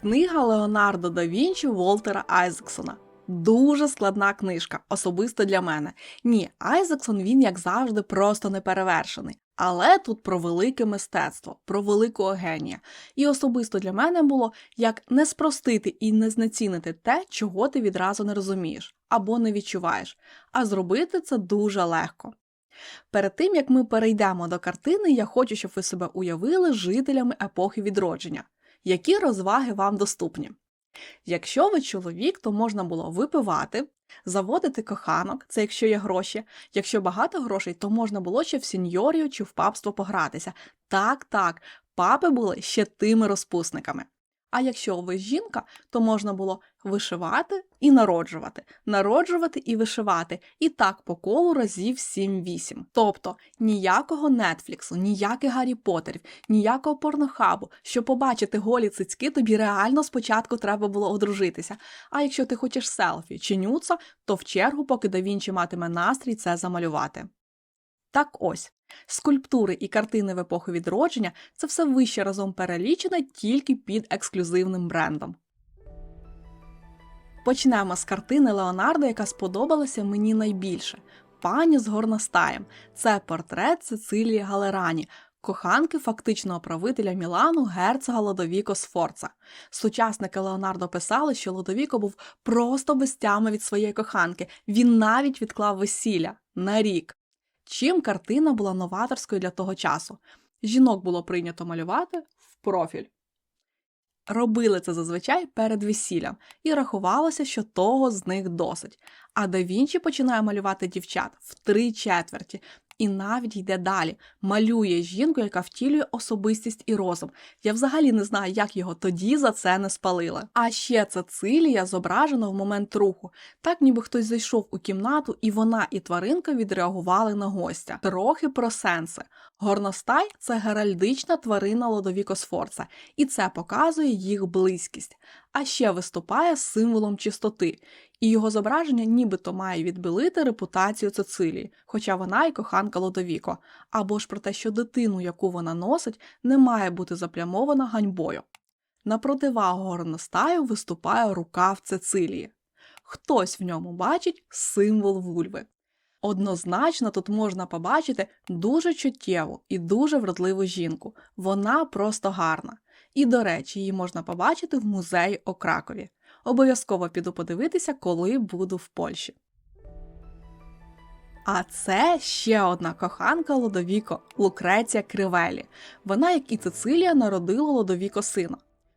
Книга Леонардо да Вінчі Волтера Айзексона. Дуже складна книжка, особисто для мене. Ні, Айзексон він, як завжди, просто неперевершений. Але тут про велике мистецтво, про великого генія. І особисто для мене було як не спростити і не знецінити те, чого ти відразу не розумієш або не відчуваєш, а зробити це дуже легко. Перед тим як ми перейдемо до картини, я хочу, щоб ви себе уявили жителями епохи відродження. Які розваги вам доступні? Якщо ви чоловік, то можна було випивати, заводити коханок, це якщо є гроші. Якщо багато грошей, то можна було ще в сіньорію чи в папство погратися. Так, так, папи були ще тими розпусниками. А якщо ви жінка, то можна було вишивати і народжувати, народжувати і вишивати, і так по колу разів 7-8. Тобто ніякого Нетфліксу, ніяких Гаррі Поттерів, ніякого порнохабу. Щоб побачити голі цицьки, тобі реально спочатку треба було одружитися. А якщо ти хочеш селфі чи нюца, то в чергу, поки да Вінчі матиме настрій це замалювати. Так ось, скульптури і картини в епоху відродження це все вище разом перелічене тільки під ексклюзивним брендом. Почнемо з картини Леонардо, яка сподобалася мені найбільше. Пані з горностаєм. Це портрет Цицилії Галерані, коханки фактичного правителя Мілану герцога Лодовіко Сфорца. Сучасники Леонардо писали, що Лодовіко був просто без тями від своєї коханки. Він навіть відклав весілля на рік. Чим картина була новаторською для того часу? Жінок було прийнято малювати в профіль. Робили це зазвичай перед весіллям, і рахувалося, що того з них досить. А да Вінчі починає малювати дівчат в три четверті, і навіть йде далі, малює жінку, яка втілює особистість і розум. Я взагалі не знаю, як його тоді за це не спалили. А ще Цицилія зображена в момент руху, так ніби хтось зайшов у кімнату, і вона і тваринка відреагували на гостя. Трохи про сенси. Горностай це геральдична тварина Лодовіко Сфорца, і це показує їх близькість. А ще виступає символом чистоти, і його зображення нібито має відбілити репутацію Цицилії, хоча вона й коханка Лодовіко, або ж про те, що дитину, яку вона носить, не має бути заплямована ганьбою. На противагу горностаю виступає рукав Цицилії. Хтось в ньому бачить символ вульви. Однозначно тут можна побачити дуже чуттєву і дуже вродливу жінку. Вона просто гарна. І, до речі, її можна побачити в музеї у Кракові. Обов'язково піду подивитися, коли буду в Польщі. А це ще одна коханка Лодовіко Лукреція Кривелі. Вона, як і Цицилія, народила Лодовіко сина.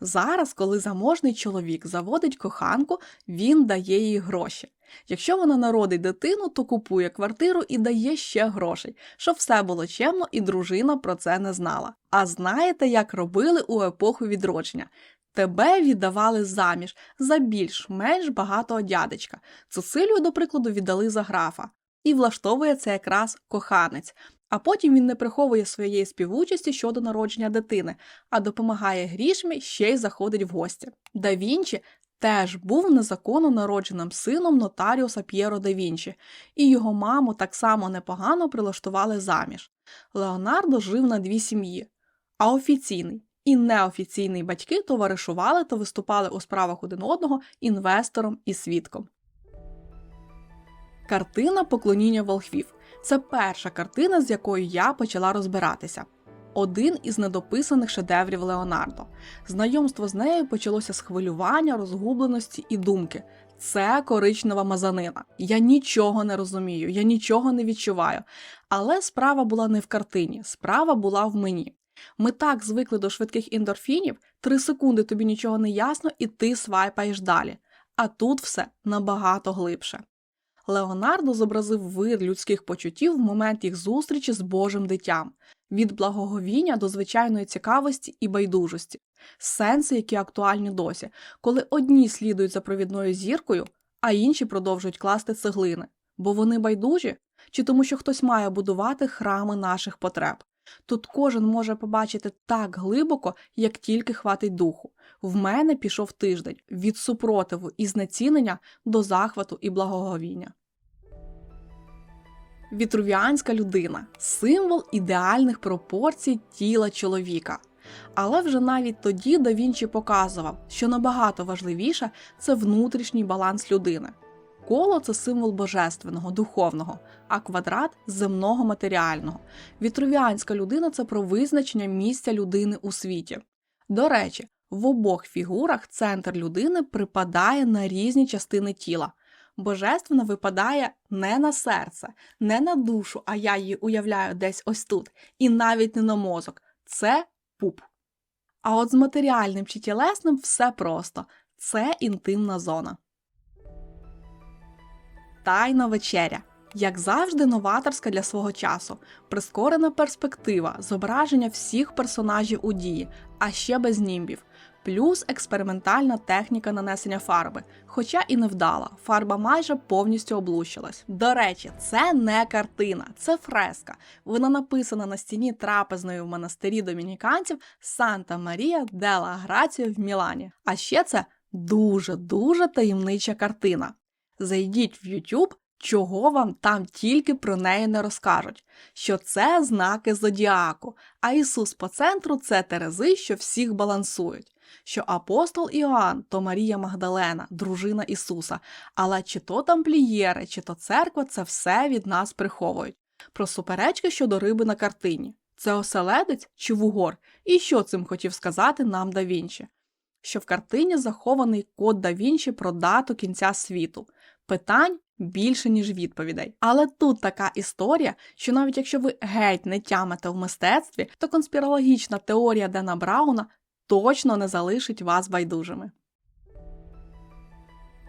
Зараз, коли заможний чоловік заводить коханку, він дає їй гроші. Якщо вона народить дитину, то купує квартиру і дає ще грошей, щоб все було чемно і дружина про це не знала. А знаєте, як робили у епоху відродження? Тебе віддавали заміж за більш-менш багатого дядечка. Цицилію, до прикладу, віддали за графа. І влаштовує це якраз коханець. А потім він не приховує своєї співучасті щодо народження дитини, а допомагає грішмі ще й заходить в гості. Да Вінчі теж був незаконно народженим сином нотаріуса П'єро да Вінчі, і його маму так само непогано прилаштували заміж. Леонардо жив на дві сім'ї, а офіційний і неофіційний батьки товаришували та виступали у справах один одного інвестором і свідком. Картина Поклоніння волхвів це перша картина, з якою я почала розбиратися. Один із недописаних шедеврів Леонардо. Знайомство з нею почалося з хвилювання, розгубленості і думки. Це коричнева мазанина. Я нічого не розумію, я нічого не відчуваю. Але справа була не в картині, справа була в мені. Ми так звикли до швидких ендорфінів, три секунди тобі нічого не ясно, і ти свайпаєш далі. А тут все набагато глибше. Леонардо зобразив вир людських почуттів в момент їх зустрічі з Божим дитям, від благоговіння до звичайної цікавості і байдужості, сенси, які актуальні досі, коли одні слідують за провідною зіркою, а інші продовжують класти цеглини, бо вони байдужі, чи тому, що хтось має будувати храми наших потреб. Тут кожен може побачити так глибоко, як тільки хватить духу. В мене пішов тиждень від супротиву і знецінення до захвату і благоговіння. Вітрувіанська людина символ ідеальних пропорцій тіла чоловіка. Але вже навіть тоді да Вінчі показував, що набагато важливіше це внутрішній баланс людини. Коло це символ божественного, духовного, а квадрат земного матеріального. Вітрувіанська людина це про визначення місця людини у світі. До речі, в обох фігурах центр людини припадає на різні частини тіла. Божественна випадає не на серце, не на душу, а я її уявляю десь ось тут, і навіть не на мозок. Це пуп. А от з матеріальним чи тілесним все просто це інтимна зона. Тайна вечеря. Як завжди, новаторська для свого часу, прискорена перспектива, зображення всіх персонажів у дії, а ще без німбів, плюс експериментальна техніка нанесення фарби, хоча і не вдала, фарба майже повністю облущилась. До речі, це не картина, це фреска. Вона написана на стіні трапезної в монастирі домініканців Санта Марія Дела Граціо в Мілані. А ще це дуже дуже таємнича картина. Зайдіть в YouTube, чого вам там тільки про неї не розкажуть, що це знаки зодіаку, а Ісус по центру це Терези, що всіх балансують. Що апостол Іоанн то Марія Магдалена, дружина Ісуса, але чи то тамплієри, чи то церква це все від нас приховують. Про суперечки щодо риби на картині. Це оселедець чи вугор? І що цим хотів сказати нам да Вінчі? Що в картині захований код да Вінчі про дату кінця світу. Питань більше, ніж відповідей. Але тут така історія, що навіть якщо ви геть не тямите в мистецтві, то конспірологічна теорія Дена Брауна точно не залишить вас байдужими.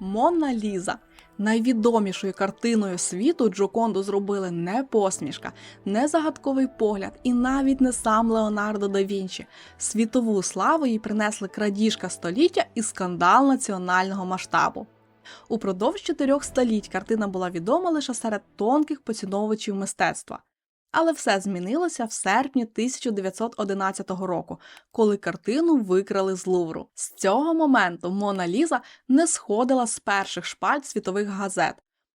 Монна Ліза. Найвідомішою картиною світу Джоконду зробили не посмішка, не загадковий погляд і навіть не сам Леонардо да Вінчі. Світову славу їй принесли крадіжка століття і скандал національного масштабу. Упродовж чотирьох століть картина була відома лише серед тонких поціновувачів мистецтва. Але все змінилося в серпні 1911 року, коли картину викрали з Лувру. З цього моменту Мона Ліза не сходила з перших шпальт світових газет.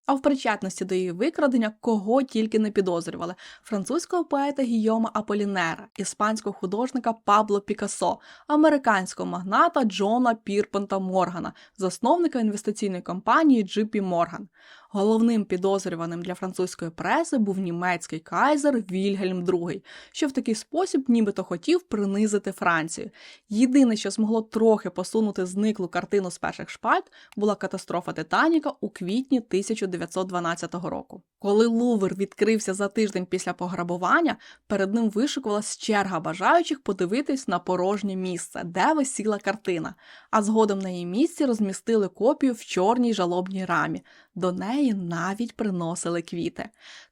А в причетності до її викрадення кого тільки не підозрювали: французького поета Гійома Аполінера, іспанського художника Пабло Пікассо, американського магната Джона Пірпонта Моргана, засновника інвестиційної компанії JP Morgan. Головним підозрюваним для французької преси був німецький кайзер Вільгельм II, що в такий спосіб нібито хотів принизити Францію. Єдине, що змогло трохи посунути зниклу картину з перших шпальт, була катастрофа Титаніка у квітні 1912 року. Коли Лувр відкрився за тиждень після пограбування, перед ним вишикувалась черга бажаючих подивитись на порожнє місце, де висіла картина, а згодом на її місці розмістили копію в чорній жалобній рамі. До неї навіть приносили квіти.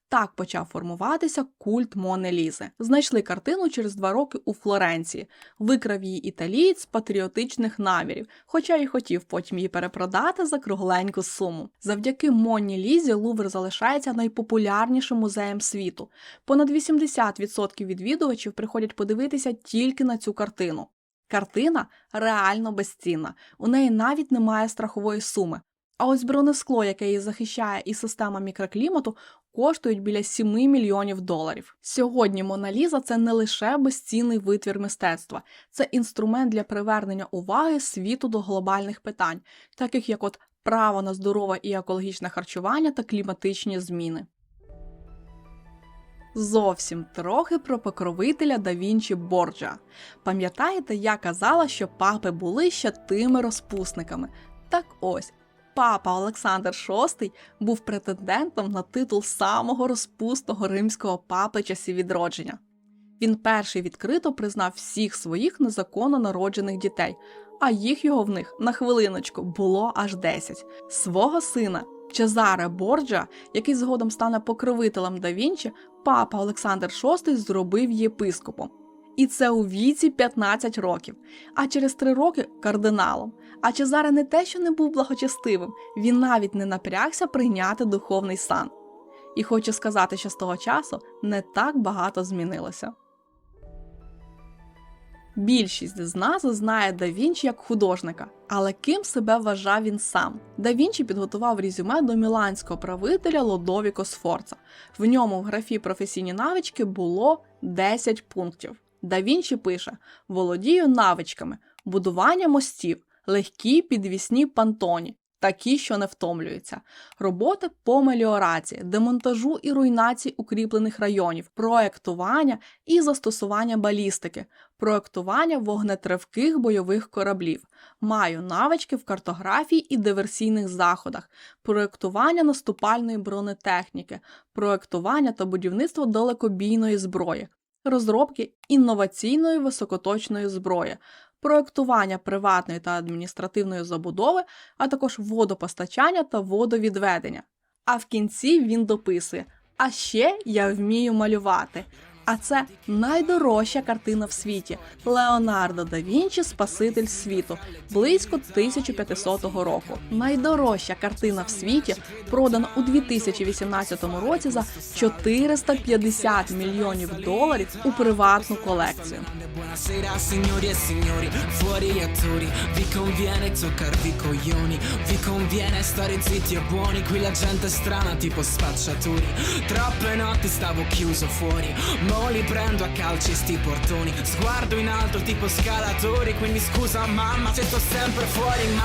Так почав формуватися культ Мони Лізи. Знайшли картину через два роки у Флоренції, викрав її італієць патріотичних намірів, хоча й хотів потім її перепродати за кругленьку суму. Завдяки Монні Лізі Лувр залишається найпопулярнішим музеєм світу. Понад 80% відвідувачів приходять подивитися тільки на цю картину. Картина реально безцінна, у неї навіть немає страхової суми. А ось бронескло, яке її захищає, і система мікроклімату коштують біля 7 мільйонів доларів. Сьогодні Моналіза це не лише безцінний витвір мистецтва, це інструмент для привернення уваги світу до глобальних питань, таких як от право на здорове і екологічне харчування та кліматичні зміни. Зовсім трохи про покровителя да Вінчі Борджа. Пам'ятаєте, я казала, що папи були ще тими розпусниками? Так ось папа Олександр VI був претендентом на титул самого розпусного римського папи часів відродження. Він перший відкрито признав всіх своїх незаконно народжених дітей, а їх його в них на хвилиночку було аж 10. Свого сина Чезаре Борджа, який згодом стане покровителем да Вінчі, папа Олександр VI зробив єпископом. І це у віці 15 років, а через 3 роки кардиналом. А Чезаре не те, що не був благочестивим, він навіть не напрягся прийняти духовний сан. І хочу сказати, що з того часу не так багато змінилося. Більшість з нас знає Да Вінчі як художника, але ким себе вважав він сам? Да Вінчі підготував резюме до міланського правителя Лодовіко Сфорца. В ньому в графі професійні навички було 10 пунктів. Да Вінчі пише: володію навичками будування мостів, легкі підвісні пантоні, такі, що не втомлюються, роботи по меліорації, демонтажу і руйнації укріплених районів, проектування і застосування балістики, проектування вогнетривких бойових кораблів. Маю навички в картографії і диверсійних заходах, проектування наступальної бронетехніки, проектування та будівництво далекобійної зброї, розробки інноваційної високоточної зброї, проектування приватної та адміністративної забудови, а також водопостачання та водовідведення. А в кінці він дописує: А ще я вмію малювати. А це найдорожча картина в світі Леонардо да Вінчі Спаситель світу близько 1500 року. Найдорожча картина в світі продана у 2018 році за 450 мільйонів доларів у приватну колекцію. E e Qui la gente è strana tipo spacciatori Troppe notti stavo chiuso fuori li prendo a calci sti portoni. Sguardo in alto tipo scalatori Quindi scusa mamma se sto sempre fuori ma